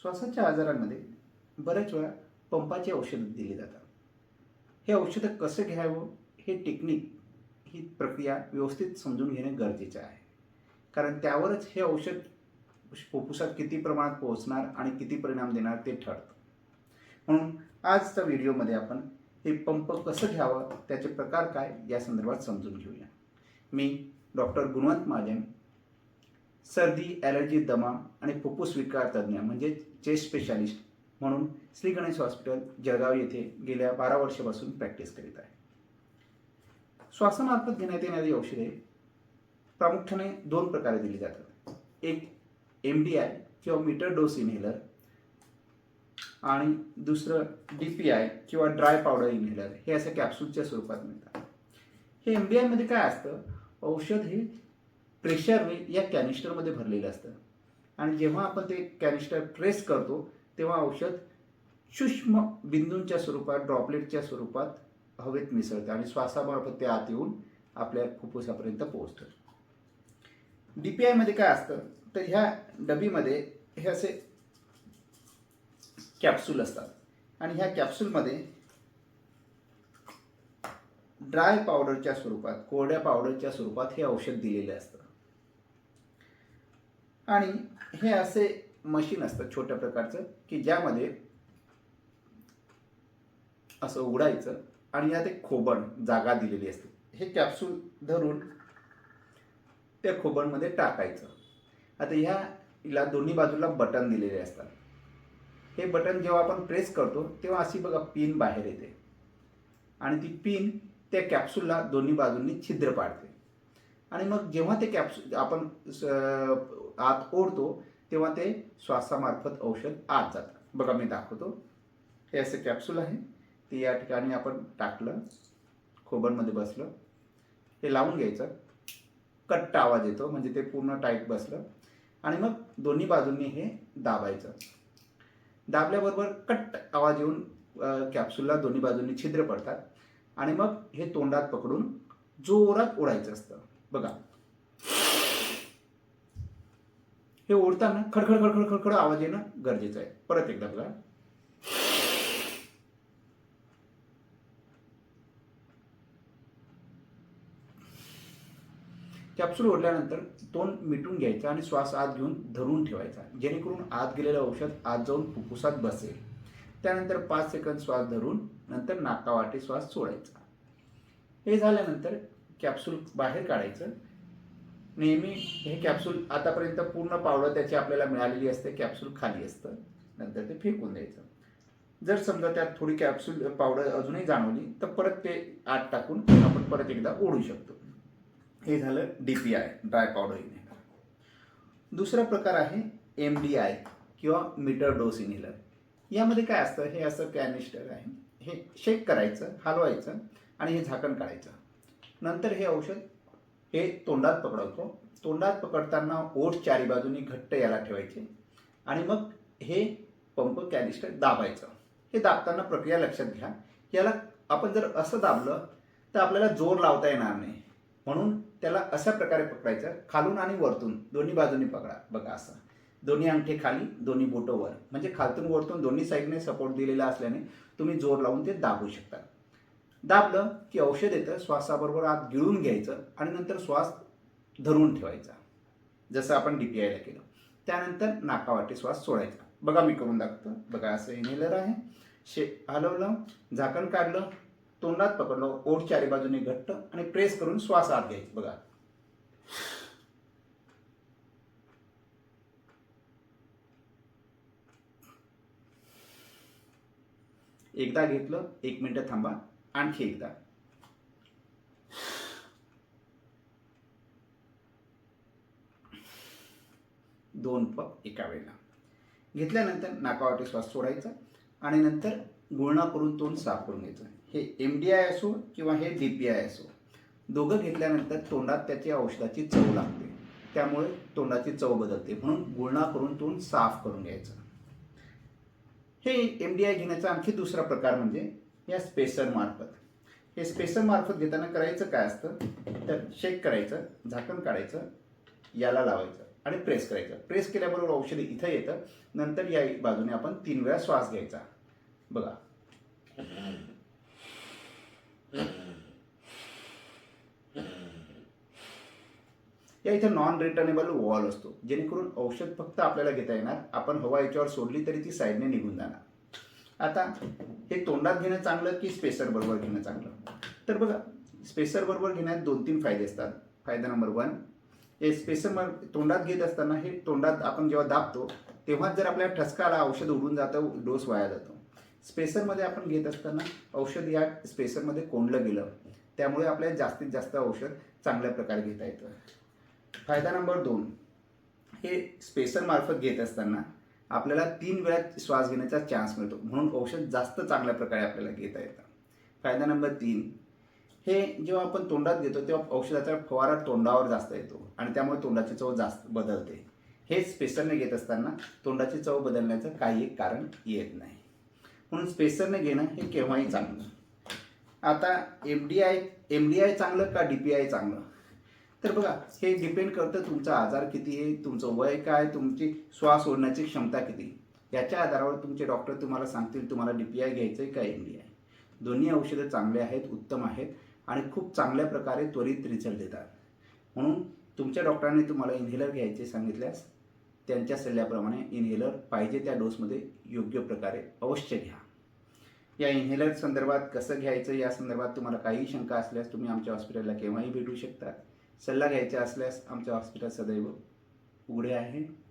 श्वासाच्या आजारांमध्ये बऱ्याच वेळा पंपाची औषधं दिली जातात. हे औषधं कसं घ्यावं? हे टेक्निक ही प्रक्रिया व्यवस्थित समजून घेणे गरजेचं आहे. कारण त्यावरच हे औषध फुफ्फुसात किती प्रमाणात पोहोचणार आणि किती परिणाम देणार ते ठरतं. म्हणून आजच्या व्हिडिओमध्ये आपण हे पंप कसं घ्यावं त्याचे प्रकार काय या संदर्भात समजून घेऊया. मी डॉक्टर गुणवंत महाजन सर्दी ॲलर्जी दमा आणि फुफ्फुस विकार तज्ज्ञ म्हणजे चेस्ट स्पेशालिस्ट म्हणून श्री गणेश हॉस्पिटल जळगाव येथे गेल्या बारा वर्षापासून प्रॅक्टिस करीत आहे. श्वासामार्फत घेण्यात येणारी औषधे प्रामुख्याने दोन प्रकारे दिली जातात. एक एम डी आय किंवा मीटर डोस इनहेलर आणि दुसरं डी पी आय किंवा ड्राय पावडर इनहेलर हे असं कॅप्सूलच्या स्वरूपात मिळतात. हे एम बी आयमध्ये काय असतं? औषध हे प्रेशरने या कॅनिस्टरमध्ये भरलेलं असतं. आणि जेव्हा आपण ते कॅनिस्टर प्रेस करतो तेव्हा औषध सूक्ष्म बिंदूंच्या स्वरूपात ड्रॉपलेटच्या स्वरूपात हवेत मिसळतं आणि श्वासामार्फत ते आत येऊन आपल्या फुफ्फुसापर्यंत पोहोचतं. डी पी आयमध्ये काय असतं? तर ह्या डबीमध्ये हे असे कॅप्सूल असतात. आणि ह्या कॅप्सूलमध्ये ड्राय पावडरच्या स्वरूपात कोरड्या पावडरच्या स्वरूपात हे औषध दिलेले असतं. आणि हे असे मशीन असतं छोट्या प्रकारचं की ज्यामध्ये असं उघडायचं आणि यात एक खोबण जागा दिलेली असते. हे कॅप्सूल धरून त्या खोबणमध्ये टाकायचं. आता ह्या हिला दोन्ही बाजूला बटन दिलेले असतात. हे बटन जेव्हा आपण प्रेस करतो तेव्हा अशी बघा पिन बाहेर येते. आणि ती पिन त्या कॅप्सूलला दोन्ही बाजूंनी छिद्र पाडते. आणि मग जेव्हा ते कॅप्सूल आपण स- आत ओढतो तेव्हा ते श्वासामार्फत औषध आत जातं. बघा मी दाखवतो. हे असे कॅप्सूल आहे. ते या ठिकाणी आपण टाकलं. खोबणमध्ये बसलं. हे लावून घ्यायचं. कट्ट आवाज येतो म्हणजे ते पूर्ण टाईट बसलं. आणि मग दोन्ही बाजूंनी हे दाबायचं. दाबल्याबरोबर कट्ट आवाज येऊन कॅप्सूलला दोन्ही बाजूंनी छिद्र पडतात. आणि मग हे तोंडात पकडून जोरात ओढायचं असतं. बघा. हे ओढताना खडखड खडखड खडखड आवाज येणं गरजेचं आहे. परत एकदा बघा. कॅप्सूल ओढल्यानंतर तोंड मिटून घ्यायचं आणि श्वास आत घेऊन धरून ठेवायचा. जेणेकरून आत गेलेलं औषध आत जाऊन फुफ्फुसात बसेल. त्यानंतर पाच सेकंद श्वास धरून नंतर नाकावाटे श्वास सोडायचा. हे झाल्यानंतर कॅप्सूल बाहेर काढायचं. नेहमी हे कॅप्सूल आतापर्यंत पूर्ण पावडर त्याची आपल्याला मिळालेली असते कॅप्सूल खाली असतं. नंतर ते फेकून द्यायचं. जर समजा त्यात थोडी कॅप्सूल पावडर अजूनही जाणवली तर परत ते आत टाकून आपण परत एकदा ओढू शकतो. हे झालं D P I dry powder inhaler दुसरा प्रकार आहे एम डी आय किंवा मीटर डोस इनहेलर यामध्ये काय असतं? हे असं कॅनिस्टर आहे. हे शेक करायचं हलवायचं आणि हे झाकण काढायचं. नंतर हे औषध हे तोंडात पकडवतो तोंडात पकडताना ओठ चारी बाजूनी घट्ट याला ठेवायचे आणि मग हे पंप कॅनिस्टर दाबायचं. हे दाबताना प्रक्रिया लक्षात घ्या. याला आपण जर असं दाबलं तर आपल्याला जोर लावता येणार नाही. म्हणून त्याला अशा प्रकारे पकडायचं खालून आणि वरतून दोन्ही बाजूनी पकडा. बघा असं. दोन्ही अंगठे खाली दोन्ही बोटं वर. म्हणजे खालतून वरतून दोन्ही साईडने सपोर्ट दिलेला असल्याने तुम्ही जोर लावून ते दाबू शकता. दाबलं की औषध येतं श्वासाबरोबर आत गिळून घ्यायचं आणि नंतर श्वास धरून ठेवायचा. जसं आपण डी पी आयला केलं. त्यानंतर नाकावाटे श्वास सोडायचा. बघा मी करून दाखवतो. बघा असं इनहेलर आहे. शे हलवलं झाकण काढलं तोंडात पकडलं ओठ चारी बाजूने घट्ट आणि प्रेस करून श्वास आत घ्यायचं. बघा. एकदा घेतलं एक मिनिट थांबा आणखी एकदा. दोन पप एका वेळेला. घेतल्यानंतर नाकावाटे श्वास सोडायचा आणि नंतर गुळणा करून तोंड साफ करून घ्यायचं हे एम डी आय असो किंवा हे डी पी आय असो दोघं घेतल्यानंतर तोंडात त्याची औषधाची चव लागते. त्यामुळे तोंडाची चव बदलते. म्हणून गुळणा करून तोंड साफ करून घ्यायचं. हे एम डी आय घेण्याचा आणखी दुसरा प्रकार म्हणजे या स्पेसर मार्फत. हे स्पेसर मार्फत घेताना करायचं काय असतं? तर शेक करायचं झाकण काढायचं याला लावायचं आणि प्रेस करायचं. प्रेस केल्याबरोबर औषध इथं येतं. नंतर या बाजूने आपण तीन वेळा श्वास घ्यायचा. बघा. या इथे नॉन रिटर्नेबल वॉल असतो. जेणेकरून औषध फक्त आपल्याला घेता येणार. आपण हवा याच्यावर सोडली तरी ती साईडने निघून जाणार. आता हे तोंडात घेणं चांगलं की स्पेसर बरोबर घेणं चांगलं? तर बघा स्पेसर बरोबर घेण्यात दोन तीन फायदे असतात. फायदा नंबर वन हे स्पेसर मग तोंडात घेत असताना हे तोंडात आपण जेव्हा दाबतो तेव्हाच जर आपल्याला ठसका आला औषध उडून जातं डोस वाया जातो. स्पेसरमध्ये आपण घेत असताना औषध या स्पेसरमध्ये कोंडलं गेलं. त्यामुळे आपल्याला जास्तीत जास्त औषध चांगल्या प्रकारे घेता येतं. फायदा नंबर दोन. हे स्पेसरमार्फत घेत असताना आपल्याला तीन वेळा श्वास घेण्याचा चान्स मिळतो. म्हणून औषध जास्त चांगल्या प्रकारे आपल्याला घेता येतं. फायदा नंबर तीन. हे जेव्हा आपण तोंडात घेतो तेव्हा औषधाचा फवारा तोंडावर जास्त येतो आणि त्यामुळे तोंडाची चव जास्त बदलते. हे स्पेसरने घेत असताना तोंडाची चव बदलण्याचं काही एक कारण येत नाही. म्हणून स्पेसरने घेणं हे केव्हाही चांगलं आता M D I M D I चांगलं का डी पी आय चांगलं? तर बघा हे डिपेंड करतं तुमचा आजार किती आहे तुमचं वय काय तुमची श्वास ओढण्याची क्षमता किती याच्या आधारावर तुमचे डॉक्टर तुम्हाला सांगतील तुम्हाला डी पी आय घ्यायचं आहे का एम डी आय दोन्ही औषधं चांगले आहेत उत्तम आहेत आणि खूप चांगल्या प्रकारे त्वरित रिझल्ट देतात. म्हणून तुमच्या डॉक्टरांनी तुम्हाला इन्हेलर घ्यायचे सांगितल्यास त्यांच्या सल्ल्याप्रमाणे इनहेलर पाहिजे त्या डोसमध्ये योग्य प्रकारे अवश्य घ्या. या इन्हेलर संदर्भात कसं घ्यायचं या संदर्भात तुम्हाला काही शंका असल्यास तुम्ही आमच्या हॉस्पिटलला केव्हाही भेटू शकता. सल्ला घ्यायचा असल्यास आमच्या हॉस्पिटल सदैव उघडे आहे.